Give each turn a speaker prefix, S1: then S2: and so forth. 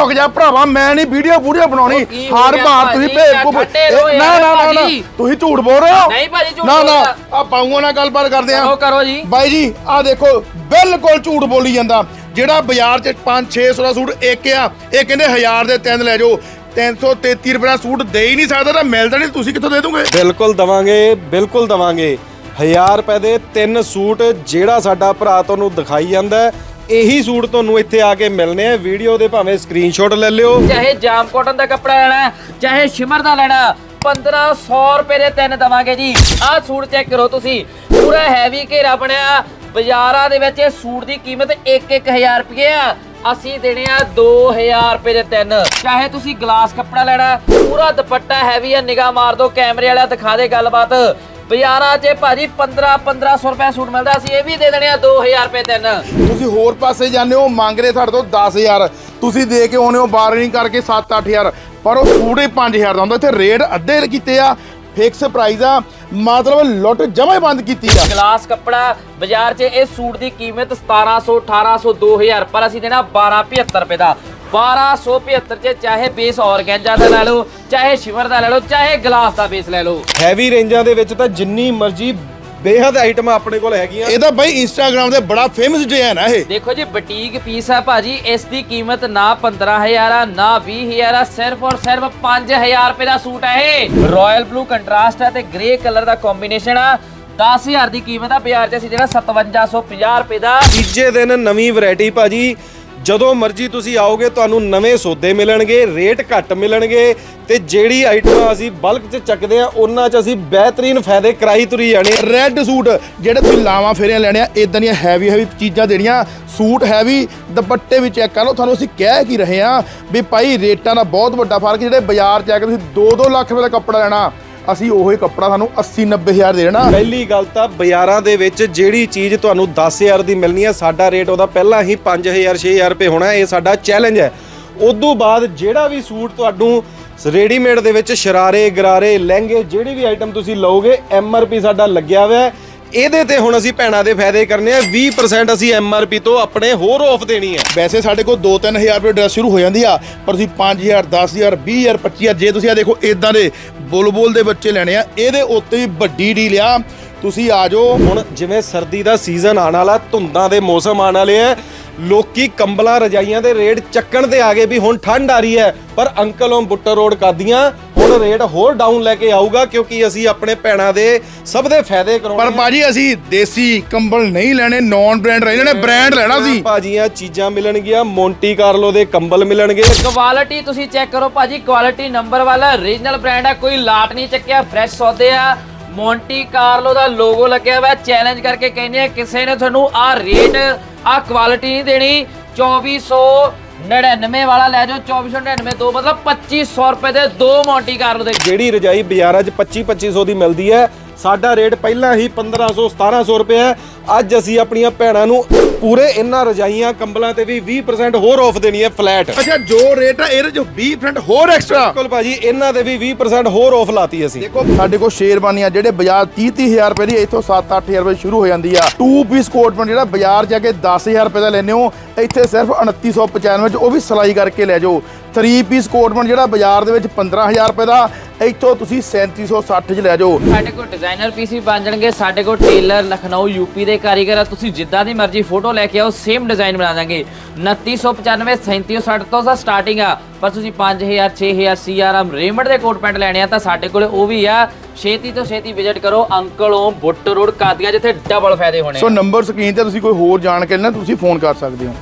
S1: ਰੁਕ ਜਾ ਭਰਾਵਾ ਮੈਂ ਨਹੀਂ ਵੀਡੀਓ ਵੀਡੀਓ ਬਣਾਉਣੀ।
S2: ਉਹ ਕੀ ਹੋ
S1: ਹਰ
S2: ਗਿਆ
S1: ਵਾਰ ਤੁਸੀਂ
S2: ਭਾਜੀ? ਠੰਡੇ
S1: ਇਹ- ਨਾ ਨਾ ਨਾ ਨਾ।
S2: ਭਾਜੀ।
S1: ਤੁਸੀਂ ਝੂਠ ਬੋਲ ਰਹੇ ਹੋ?
S2: ਨਹੀਂ ਭਾਜੀ, ਝੂਠ
S1: ਨਾ ਨਾ।
S2: ਬੋਲਦਾ।
S1: ਆ ਪਾਉਂਗਾ ਨਾਲ ਗੱਲਬਾਤ ਕਰਦੇ ਆ।
S2: ਕਰੋ ਕਰੋ ਜੀ।
S1: ਬਾਈ ਜੀ ਆ ਦੇਖੋ ਬਿਲਕੁਲ ਝੂਠ ਬੋਲੀ ਜਾਂਦਾ। ਜਿਹੜਾ ਬਾਜ਼ਾਰ 'ਚ 5-600 ਦਾ ਸੂਟ ਇੱਕ ਆ ਇਹ ਕਹਿੰਦੇ 1000 ਦੇ ਤਿੰਨ ਲੈ ਜਾਓ। 333 ਰੁਪਏ ਦਾ ਸੂਟ ਦੇ ਹੀ ਨਹੀਂ ਸਕਦਾ ਤਾਂ ਮਿਲਦਾ ਨਹੀਂ ਤੁਸੀਂ ਕਿੱਥੋਂ ਦੇ ਦੋਗੇ?
S3: ਬਿਲਕੁਲ ਦਵਾਂਗੇ ਬਿਲਕੁਲ ਦਵਾਂਗੇ। 1000 ਰੁਪਏ ਦੇ ਤਿੰਨ ਸੂਟ ਜਿਹੜਾ ਸਾਡਾ ਭਰਾ ਤੁਹਾਨੂੰ ਦਿਖਾਈ ਜਾਂਦਾ ਹੈ, ਇਹੀ ਸੂਟ ਤੁਹਾਨੂੰ ਇੱਥੇ ਆ ਕੇ ਮਿਲਨੇ ਆ। ਵੀਡੀਓ ਦੇ ਭਾਵੇਂ ਸਕਰੀਨਸ਼ਾਟ ਲੈ ਲਿਓ।
S2: ਚਾਹੇ ਜਾਮ ਕਾਟਨ ਦਾ ਕੱਪੜਾ ਲੈਣਾ ਚਾਹੇ ਸ਼ਿਮਰ ਦਾ ਲੈਣਾ 1500 ਰੁਪਏ ਦੇ ਤਿੰਨ ਦਵਾਂਗੇ ਜੀ। ਆਹ ਸੂਟ ਚੈੱਕ ਕਰੋ ਤੁਸੀਂ। ਪੂਰਾ ਹੈਵੀ ਘੇਰਾ ਬਣਿਆ। ਬਾਜ਼ਾਰਾਂ ਦੇ ਵਿੱਚ ਇਹ ਸੂਟ ਦੀ ਕੀਮਤ 1-1000 ਰੁਪਏ ਆ। ਅਸੀਂ ਦੇਣੇ ਆ 2000 ਰੁਪਏ ਦੇ ਤਿੰਨ। ਚਾਹੇ ਤੁਸੀਂ ਗਲਾਸ ਕੱਪੜਾ ਲੈਣਾ ਪੂਰਾ ਦੁਪੱਟਾ ਹੈਵੀ ਆ, ਨਿਗਾਹ ਮਾਰ ਦਿਓ, ਕੈਮਰੇ ਵਾਲਾ ਦਿਖਾ ਦੇ ਗੱਲਬਾਤ। ਬਾਜ਼ਾਰਾਂ 'ਚ ਭਾਜੀ 15 1500 ਰੁਪਏ ਸੂਟ ਮਿਲਦਾ ਅਸੀਂ ਇਹ ਵੀ ਦੇ ਦੇਣੇ ਆ 2000 ਰੁਪਏ ਤਿੰਨ।
S1: ਤੁਸੀਂ ਹੋਰ ਪਾਸੇ ਜਾਂਦੇ ਹੋ ਮੰਗ ਰਹੇ ਤੁਹਾਡੇ ਤੋਂ 10000 ਤੁਸੀਂ ਦੇ ਕੇ ਆਉਨੇ ਹੋ ਬਾਰਗੇਨਿੰਗ ਕਰਕੇ 7-8000 ਪਰ ਉਹ ਸੂਟ ਹੀ 5000 ਦਾ ਹੁੰਦਾ ਇੱਥੇ ਰੇਟ ਅੱਧੇ ਕੀਤੇ ਆ ਫਿਕਸ ਪ੍ਰਾਈਸ ਆ ਮਤਲਬ ਲੁੱਟ ਜਮਾ ਹੀ ਬੰਦ ਕੀਤੀ ਆ।
S2: ਗਲਾਸ ਕੱਪੜਾ ਬਾਜ਼ਾਰ 'ਚ ਇਹ ਸੂਟ ਦੀ ਕੀਮਤ 1700 1800 2000 ਪਰ ਅਸੀਂ ਦੇਣਾ 1275 ਰੁਪਏ ਦਾ। 1275 'ਚ ਚਾਹੇ ਬੇਸ ਔਰਗੈਂਜਾ ਦਾ ਲੈ ਲਓ ਚਾਹੇ ਸ਼ਿਮਰ ਦਾ ਲੈ ਲਓ ਚਾਹੇ ਗਲਾਸ ਦਾ ਬੇਸ ਲੈ ਲਓ।
S3: ਹੈਵੀ ਰੇਂਜਾਂ ਦੇ ਵਿੱਚ ਤਾਂ ਜਿੰਨੀ ਮਰਜ਼ੀ ਬੇਹੱਦ ਆਈਟਮਾਂ ਆਪਣੇ ਕੋਲ ਹੈਗੀਆਂ।
S1: ਇਹਦਾ ਬਾਈ ਇੰਸਟਾਗ੍ਰam ਤੇ ਬੜਾ ਫੇਮਸ ਡਿਜ਼ਾਈਨ ਆ ਇਹ।
S2: ਦੇਖੋ ਜੀ ਬੁਟੀਕ ਪੀਸ ਆ ਭਾਜੀ ਇਸ ਦੀ ਕੀਮਤ ਨਾ 15000 ਆ ਨਾ 20000 ਆ ਸਿਰਫ ਔਰ ਸਿਰਫ 5000 ਰੁਪਏ ਦਾ ਸੂਟ ਹੈ ਇਹ। ਰਾਇਲ ਬਲੂ ਕੰਟਰਾਸਟ ਹੈ ਤੇ ਗ੍ਰੇ ਕਲਰ ਦਾ ਕੰਬੀਨੇਸ਼ਨ ਆ। 10000 ਦੀ ਕੀਮਤ ਆ ਬਾਜ਼ਾਰ 'ਚ ਅਸੀਂ ਜਿਹੜਾ 5750 ਰੁਪਏ ਦਾ
S3: ਤੀਜੇ ਦਿਨ ਨਵੀਂ ਵੈਰਾਈਟੀ ਭਾਜੀ ਜਦੋਂ ਮਰਜ਼ੀ ਤੁਸੀਂ ਆਓਗੇ, ਤੁਹਾਨੂੰ ਨਵੇਂ ਸੌਦੇ ਮਿਲਣਗੇ, ਰੇਟ ਘੱਟ ਮਿਲਣਗੇ ਤੇ ਜਿਹੜੀ ਆਈਟਮਾਂ ਅਸੀਂ ਬਲਕ 'ਚ ਚੱਕਦੇ ਆ ਉਹਨਾਂ 'ਚ ਅਸੀਂ ਬਿਹਤਰੀਨ ਫਾਇਦੇ ਕਰਾਈ ਤੁਰੀ ਜਾਣੇ
S1: ਰੈੱਡ ਸੂਟ ਜਿਹੜੇ ਤੁਸੀਂ ਲਾਵਾਂ ਫੇਰਿਆਂ ਲੈਣੇ ਆ ਇਦਾਂ ਦੀਆਂ ਹੈਵੀ ਹੈਵੀ ਚੀਜ਼ਾਂ ਦੇਣੀਆਂ ਸੂਟ ਹੈਵੀ ਦੁਪੱਟੇ ਵੀ ਚੈੱਕ ਕਰ ਲਓ, ਤੁਹਾਨੂੰ ਅਸੀਂ ਕਹਿ ਕੀ ਰਹੇ ਆ ਵੀ ਭਾਈ ਰੇਟਾਂ ਦਾ ਬਹੁਤ ਵੱਡਾ ਫ਼ਰਕ, ਜਿਹੜੇ ਬਾਜ਼ਾਰ 'ਚ ਆ ਕੇ ਤੁਸੀਂ 2-2 ਲੱਖ ਰੁਪਏ ਦਾ ਕੱਪੜਾ ਲੈਣਾ ਅਸੀਂ ਉਹੀ ਕੱਪੜਾ ਸਾਨੂੰ 80-90 ਹਜ਼ਾਰ ਦੇ ਦੇਣਾ।
S3: ਪਹਿਲੀ ਗੱਲ ਤਾਂ ਬਾਜ਼ਾਰਾਂ ਦੇ ਵਿੱਚ ਜਿਹੜੀ ਚੀਜ਼ ਤੁਹਾਨੂੰ 10000 ਦੀ ਮਿਲਣੀ ਹੈ ਸਾਡਾ ਰੇਟ ਉਹਦਾ ਪਹਿਲਾਂ ਹੀ 5000 6000 ਰੁਪਏ ਹੋਣਾ, ਇਹ ਸਾਡਾ ਚੈਲੰਜ ਹੈ। ਉਦੋਂ ਬਾਅਦ ਜਿਹੜਾ ਵੀ ਸੂਟ ਤੁਹਾਨੂੰ ਰੈਡੀਮੇਡ ਦੇ ਵਿੱਚ ਸ਼ਰਾਰੇ, ਗਰਾਰੇ, ਲਹਿੰਗੇ, ਜਿਹੜੀ ਵੀ ਆਈਟਮ ਤੁਸੀਂ ਲਓਗੇ ਐਮਆਰਪੀ ਸਾਡਾ ਲੱਗਿਆ ਹੋਇਆ ਹੈ। ਇਹਦੇ ਤੇ ਹੁਣ ਅਸੀਂ ਭੈਣਾਂ ਦੇ ਫਾਇਦੇ ਕਰਨੇ ਆ। 20% ਅਸੀਂ ਐਮਆਰਪੀ ਤੋਂ ਆਪਣੇ ਹੋਰ ਆਫ ਦੇਣੀ ਹੈ।
S1: ਵੈਸੇ ਸਾਡੇ ਕੋਲ 2-3000 ਰੁਪਏ ਡਰੈਸ ਸ਼ੁਰੂ ਹੋ ਜਾਂਦੀ ਆ ਪਰ ਤੁਸੀਂ 5000 10000 20000 25000 ਜੇ ਤੁਸੀਂ ਆ ਦੇਖੋ ਇਦਾਂ ਦੇ ਬੁਲਬੁਲ ਦੇ ਬੱਚੇ ਲੈਣੇ ਆ ਇਹਦੇ ਉੱਤੇ ਵੀ ਵੱਡੀ ਡੀਲ ਆ। ਤੁਸੀਂ ਆ ਜਾਓ।
S3: ਹੁਣ ਜਿਵੇਂ ਸਰਦੀ ਦਾ ਸੀਜ਼ਨ ਆਉਣ ਵਾਲਾ ਧੁੰਦਾਂ ਦੇ ਮੌਸਮ ਆਉਣ ਵਾਲੇ ਆ ਲੋਕੀ ਕੰਬਲਾਂ ਰਜਾਈਆਂ ਦੇ ਰੇਟ ਚੱਕਣ ਤੇ ਆ ਗਏ ਵੀ ਹੁਣ ਠੰਡ ਆ ਰਹੀ ਹੈ ਪਰ ਅੰਕਲ ਉਹ ਬੁੱਟਰ ਰੋਡ ਕਾਦੀਆਂ ਹੁਣ ਰੇਟ ਹੋਰ ਡਾਊਨ ਲੈ ਕੇ ਆਊਗਾ ਕਿਉਂਕਿ ਅਸੀਂ ਆਪਣੇ ਭੈਣਾਂ ਦੇ ਸਭ ਦੇ ਫਾਇਦੇ
S1: ਪਰ
S3: ਕਰਾਉਣੇ ਆ।
S1: ਬਾਜੀ ਅਸੀਂ ਦੇਸੀ ਕੰਬਲ ਨਹੀਂ ਲੈਣੇ ਨਾਨ ਬ੍ਰਾਂਡ ਰਹਿਣੇ ਨੇ ਬ੍ਰਾਂਡ ਲੈਣਾ ਸੀ।
S3: ਭਾਜੀਆਂ ਚੀਜ਼ਾਂ ਮਿਲਣਗੀਆਂ ਮੋਂਟੀ ਕਾਰਲੋ ਦੇ ਕੰਬਲ ਮਿਲਣਗੇ।
S2: ਕੁਆਲਿਟੀ ਤੁਸੀਂ ਚੈੱਕ ਕਰੋ ਭਾਜੀ ਕੁਆਲਿਟੀ ਨੰਬਰ ਵਾਲਾ ਰੀਜਨਲ ਬ੍ਰਾਂਡ ਆ ਕੋਈ ਲਾਟ ਨਹੀਂ ਚੱਕਿਆ ਫਰੈਸ਼ ਸੌਦੇ ਆ। ਮੌਂਟੀ ਕਾਰਲੋ ਦਾ ਲੋਗੋ ਲੱਗਿਆ ਹੋਇਆ ਚੈਲੰਜ ਕਰਕੇ ਕਹਿੰਦੇ ਆ ਕਿਸੇ ਨੇ ਤੁਹਾਨੂੰ ਆ ਰੇਟ ਆ ਕੁਆਲਿਟੀ ਨਹੀਂ ਦੇਣੀ 2499 ਵਾਲਾ ਲੈ ਜਾਓ 2499 ਦੋ ਮਤਲਬ 2500 ਰੁਪਏ ਦੇ ਦੋ ਮੌਂਟੀ ਕਾਰਲੋ ਦੇ
S3: ਜਿਹੜੀ ਰਜਾਈ ਬਾਜ਼ਾਰਾਂ 'ਚ 25 2500 ਦੀ ਮਿਲਦੀ ਹੈ, ਸਾਡਾ ਰੇਟ ਪਹਿਲਾਂ ਹੀ 1500 1700 ਰੁਪਏ ਹੈ। ਅੱਜ ਅਸੀਂ ਆਪਣੀਆਂ ਭੈਣਾਂ ਨੂੰ ਪੂਰੇ ਇਹਨਾਂ ਰਜਾਈਆਂ ਕੰਬਲਾਂ ਤੇ ਵੀ 20% ਹੋਰ ਆਫ ਦੇਣੀ ਹੈ ਫਲੈਟ
S1: ਅੱਛਾ ਜੋ ਰੇਟ ਆ ਇਹਦੇ ਚ 20% ਹੋਰ ਐਕਸਟਰਾ
S3: ਬਿਲਕੁਲ ਭਾਜੀ ਇਹਨਾਂ ਤੇ ਵੀ 20% ਹੋਰ ਆਫ ਲਾਤੀ ਅਸੀਂ।
S1: ਦੇਖੋ ਸਾਡੇ ਕੋਲ ਸ਼ੇਰਵਾਨੀਆਂ ਜਿਹੜੇ ਬਾਜ਼ਾਰ 30 30000 ਰੁਪਏ ਦੀ ਇੱਥੋਂ 7-8000 ਰੁਪਏ ਸ਼ੁਰੂ ਹੋ ਜਾਂਦੀ ਆ। 2 ਪੀਸ ਕੋਟ ਪੈਂਟ ਜਿਹੜਾ ਬਾਜ਼ਾਰ ਜਾ ਕੇ 10000 ਰੁਪਏ ਦਾ ਲੈਨੇ ਹੋ ਇੱਥੇ ਸਿਰਫ 2995 ਚ ਉਹ ਵੀ ਸਿਲਾਈ ਕਰਕੇ ਲੈ ਜਾਓ। 3 ਪੀਸ ਕੋਟ ਪੈਂਟ ਜਿਹੜਾ ਬਾਜ਼ਾਰ ਦੇ ਵਿੱਚ 15000 ਰੁਪਏ ਦਾ ਇੱਥੋਂ ਤੁਸੀਂ 3760 ਚ ਲੈ ਜਾਓ।
S2: ਸਾਡੇ ਕੋਲ ਡਿਜ਼ਾਈਨਰ ਪੀਸ ਵੀ ਬਣ ਜਾਣਗੇ ਸਾਡੇ ਕੋਲ ਟੇਲਰ ਲਖਨਊ ਯੂਪੀ ਦੇ ਕਾਰੀਗਰ ਆ ਤੁਸੀਂ ਜਿੱਦਾਂ ਦੀ ਮਰਜ਼ੀ ਫੋਟੋ ਲੈ ਕੇ ਆਓ ਸੇਮ ਡਿਜ਼ਾਈਨ ਬਣਾ ਦਾਂਗੇ। 2995 3760 ਤੋਂ ਸਟਾਰਟਿੰਗ ਆ ਪਰ ਤੁਸੀਂ 5000 6000 ਸੀਆਰਐਮ ਰੇਮੰਡ ਦੇ ਕੋਟ ਪੈਂਟ ਲੈਣੇ ਆ ਤਾਂ ਸਾਡੇ ਕੋਲੇ ਉਹ ਵੀ ਆ। ਛੇਤੀ ਤੋਂ ਛੇਤੀ ਵਿਜ਼ਿਟ ਕਰੋ ਅੰਕਲ ਓਮ ਬੁੱਟ ਰੋਡ ਕਾਦੀਆਂ ਜਿੱਥੇ ਡਬਲ ਫਾਇਦੇ ਹੋਣੇ।
S1: ਸੋ ਨੰਬਰ ਸਕਰੀਨ ਤੇ ਤੁਸੀਂ ਕੋਈ ਹੋਰ ਜਾਣਕਾਰੀ ਲੈਣਾ ਤੁਸੀਂ ਫੋਨ ਕਰ ਸਕਦੇ ਹੋ।